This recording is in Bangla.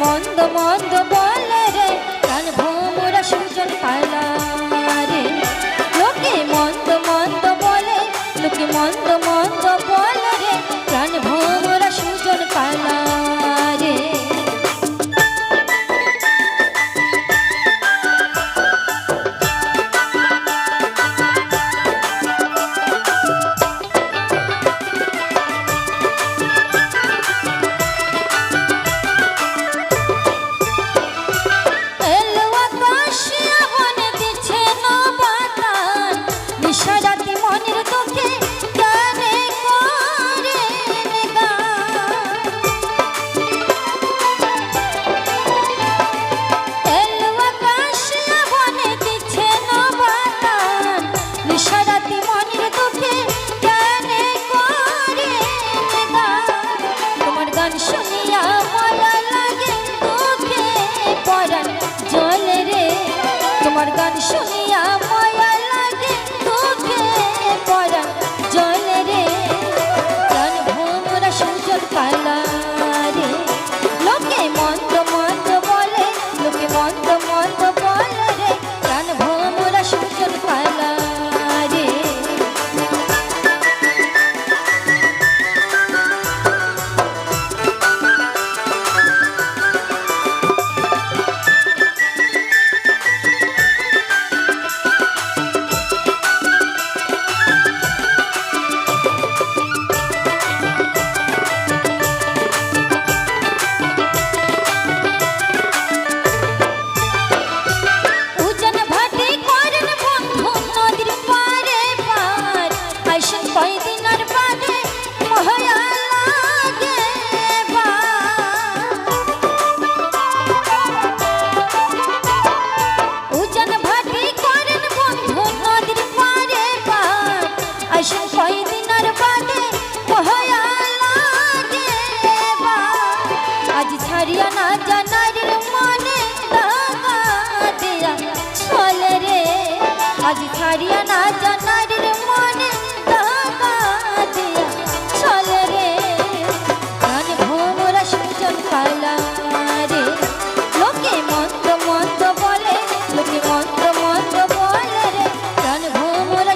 মন্দ মন্দ Shoot. হারিয়া না জানার মনে দিয়া। চলে রে, আজ হারিয়া না জানার মনে দিয়া। চলে রে গান ভোমরা সুজন পালা রে। লোকে মন্দ মন্দ বলে, লোকে মন্দ মন্দ বলে রে। গান ভোমরা